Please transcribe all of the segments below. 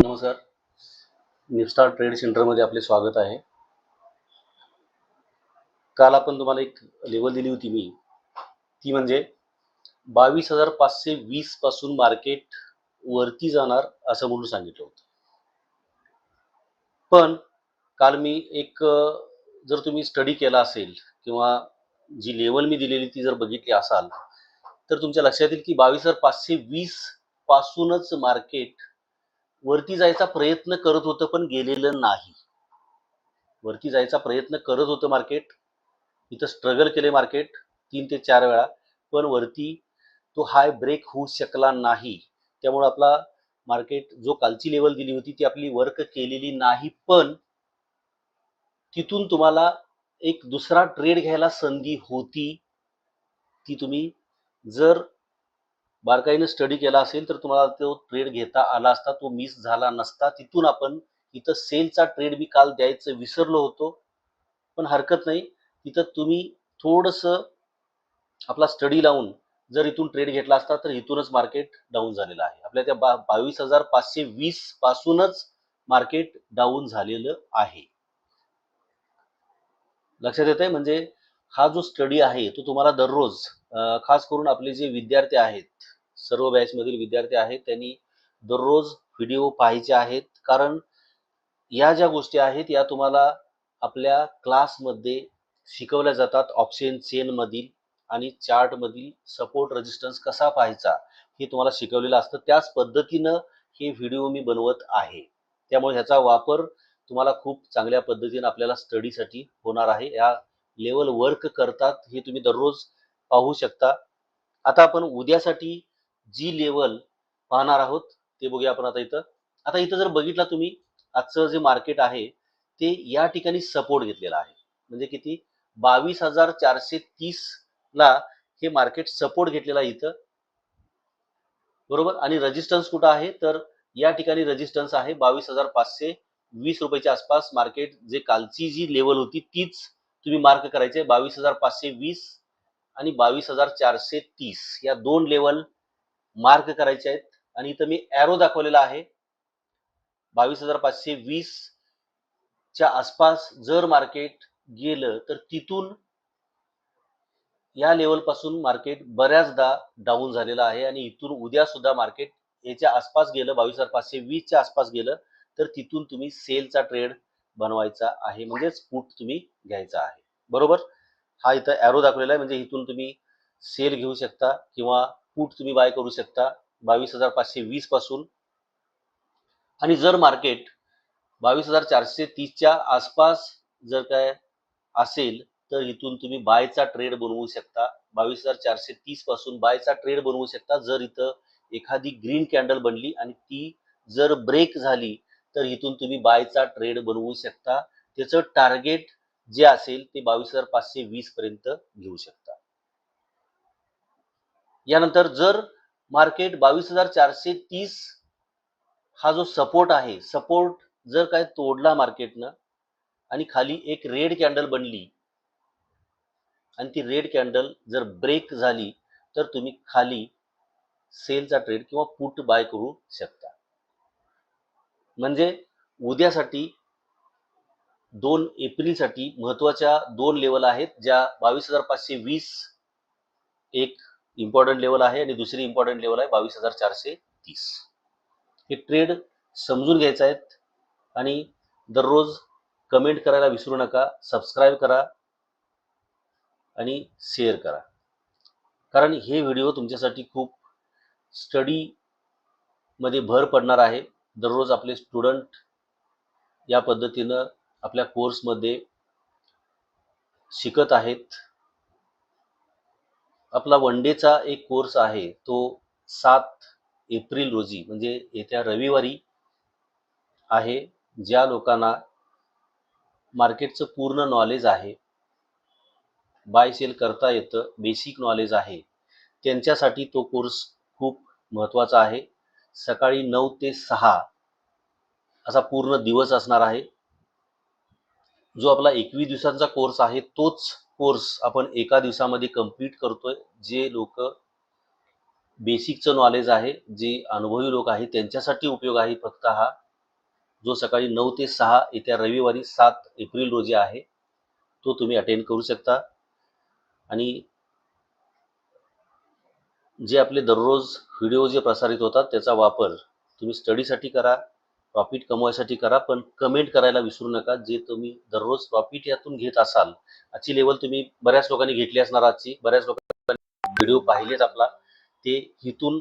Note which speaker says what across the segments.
Speaker 1: नमस्कार. निफ्स्टार ट्रेड सेंटरमध्ये आपले स्वागत आहे. काल आपण तुम्हाला एक लेवल दिली होती मी. ती म्हणजे बावीस हजार पाचशे वीसपासून मार्केट वरती जाणार असं म्हणून सांगितलं होतं. पण काल मी एक जर तुम्ही स्टडी केला असेल किंवा जी लेवल मी दिलेली ती जर बघितली असाल तर तुमच्या लक्षात येईल की बावीस हजार पाचशे वीस पासूनच मार्केट वरती जायचा प्रयत्न करत होतं पण गेलेलं नाही. वरती जायचा प्रयत्न करत होतं मार्केट इथं स्ट्रगल केले मार्केट तीन ते चार वेळा. पण वरती तो हाय ब्रेक होऊ शकला नाही. त्यामुळे आपला मार्केट जो कालची लेवल दिली होती ती आपली वर्क केलेली नाही. पण तिथून तुम्हाला एक दुसरा ट्रेड घ्यायला संधी होती. ती तुम्ही जर बारकाईने स्टडी केला असेल तर तुम्हाला तो ट्रेड घेता आला असता तो मिस झाला नसता तिथून आपण इथं सेलचा ट्रेड मी काल द्यायचं विसरलो होतो. पण हरकत नाही तिथं तुम्ही थोडंसं आपला स्टडी लावून जर इथून ट्रेड घेतला असता तर इथूनच मार्केट डाऊन झालेलं आहे. आपल्या त्या बा बावीस हजार पाचशे वीस पासूनच मार्केट डाऊन झालेलं आहे. लक्षात येत आहे म्हणजे हा जो स्टडी आहे तो तुम्हाला दररोज खास करून आपले जे विद्यार्थी आहेत सर्व बॅचमधील विद्यार्थी आहेत त्यांनी दररोज व्हिडिओ पाहायचे आहेत. कारण या ज्या गोष्टी आहेत या तुम्हाला आपल्या क्लासमध्ये शिकवल्या जातात. ऑप्शन चेनमधील आणि चार्टमधील सपोर्ट रेजिस्टन्स कसा पाहायचा हे तुम्हाला शिकवलेलं असतं. त्याच पद्धतीनं हे व्हिडिओ मी बनवत आहे. त्यामुळे ह्याचा वापर तुम्हाला खूप चांगल्या पद्धतीने आपल्याला स्टडीसाठी होणार आहे. या लेवल वर्क करतात हे तुम्ही दररोज पाहू शकता. आता आपण उद्यासाठी जी लेवल पाहणार आहोत ते बघूया आपण आता इथं. आता इथं जर बघितलं तुम्ही आजचं जे मार्केट आहे ते या ठिकाणी सपोर्ट घेतलेला आहे. म्हणजे किती? बावीस हजार चारशे तीस ला हे मार्केट सपोर्ट घेतलेला आहे इथं. बरोबर? आणि रेजिस्टन्स कुठं आहे? तर या ठिकाणी रेजिस्टन्स आहे. बावीस हजार पाचशे वीस रुपयाच्या आसपास मार्केट जे कालची जी लेवल होती तीच तुम्ही मार्क करायचे. बावीस हजार पाचशे वीस आणि बावीस हजार चारशे तीस या दोन लेवल मार्क करायचे आहेत. आणि इथं मी ॲरो दाखवलेला आहे. बावीस हजार पाचशे वीस च्या आसपास जर मार्केट गेलं तर तिथून या लेवलपासून मार्केट बऱ्याचदा डाऊन झालेलं आहे. आणि इथून उद्या सुद्धा मार्केट याच्या आसपास गेलं बावीस हजार पाचशे वीसच्या आसपास गेलं तर तिथून तुम्ही सेलचा ट्रेड बनवायचा आहे. म्हणजेच पुट तुम्ही घ्यायचा आहे. बरोबर? हा इथं ॲरो दाखवलेला आहे. म्हणजे इथून तुम्ही सेल घेऊ शकता किंवा पुट तुम्ही बाय करू शकता बावीस हजार पाचशे वीसपासून. आणि जर मार्केट बावीस हजार चारशे तीसच्या आसपास जर काय असेल तर इथून तुम्ही बायचा ट्रेड बनवू शकता. बावीस हजार चारशे तीसपासून बायचा ट्रेड बनवू शकता. जर इथं एखादी ग्रीन कॅन्डल बनली आणि ती जर ब्रेक झाली तर इथून तुम्ही बायचा ट्रेड बनवू शकता. त्याचं टार्गेट जे असेल ते बावीस हजार पाचशे वीस पर्यंत घेऊ शकता. यानंतर जर मार्केट बावीस हजार चारशे तीस हा जो सपोर्ट आहे सपोर्ट जर काय तोडला मार्केटनं आणि खाली एक रेड कॅन्डल बनली आणि ती रेड कॅन्डल जर ब्रेक झाली तर तुम्ही खाली सेलचा ट्रेड किंवा पुट बाय करू शकता. म्हणजे उद्यासाठी दोन एप्रिलसाठी महत्त्वाच्या दोन लेवल आहेत ज्या बावीस हजार पाचशे वीस एक इम्पॉर्टंट लेवल आहे आणि दुसरी इम्पॉर्टंट लेवल आहे बावीस हजार चारशे तीस. हे ट्रेड समजून घ्यायचं आहेत आणि दररोज कमेंट करायला विसरू नका सबस्क्राईब करा आणि शेअर करा. कारण हे व्हिडिओ तुमच्यासाठी खूप स्टडीमध्ये भर पडणार आहे. दररोज आपले स्टुडंट या पद्धतीनं आपल्या कोर्समध्ये शिकत आहेत. आपला वन डेचा एक कोर्स आहे तो सात एप्रिल रोजी म्हणजे येत्या रविवारी आहे ज्या लोकांना मार्केटचं पूर्ण नॉलेज आहे. बाय सेल करता येतं बेसिक नॉलेज आहे. त्यांच्यासाठी तो कोर्स खूप महत्त्वाचा आहे. सकाळी नऊ ते सहा असा पूर्ण दिवस असणार आहे. जो आपला एकवीस दिवसांचा कोर्स आहे तोच कोर्स आपण एका दिवसामध्ये कंप्लीट करतोय जे लोक बेसिकचं नॉलेज आहे जे अनुभवी लोक आहेत त्यांच्यासाठी उपयोग आहे. फक्त हा जो सकाळी नऊ ते सहा येत्या रविवारी सात एप्रिल रोजी आहे तो तुम्ही अटेंड करू शकता. आणि जे आपले दररोज व्हिडिओ जे प्रसारित होतात त्याचा वापर तुम्ही स्टडीसाठी करा. प्रॉफिट कमवायसाठी करा पण कमेंट करायला विसरू नका. जे तुम्ही दररोज प्रॉफिट यातून घेत असाल आजची लेवल तुम्ही बऱ्याच लोकांनी घेतली असणार आजची. बऱ्याच लोकांनी व्हिडिओ पाहिलेत आपला. ते इथून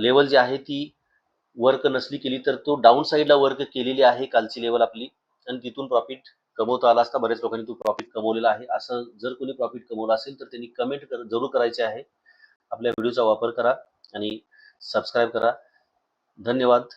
Speaker 1: लेवल जी आहे ती वर्क नसली केली तर तो डाऊन साईडला वर्क केलेली आहे कालची लेवल आपली. आणि तिथून प्रॉफिट कमवता आला असता बऱ्याच लोकांनी तो प्रॉफिट कमवलेला आहे. असं जर कोणी प्रॉफिट कमवलं असेल तर त्यांनी कमेंट कर जरूर करायचे आहे. आपल्या व्हिडिओचा वापर करा आणि सबस्क्राईब करा. धन्यवाद.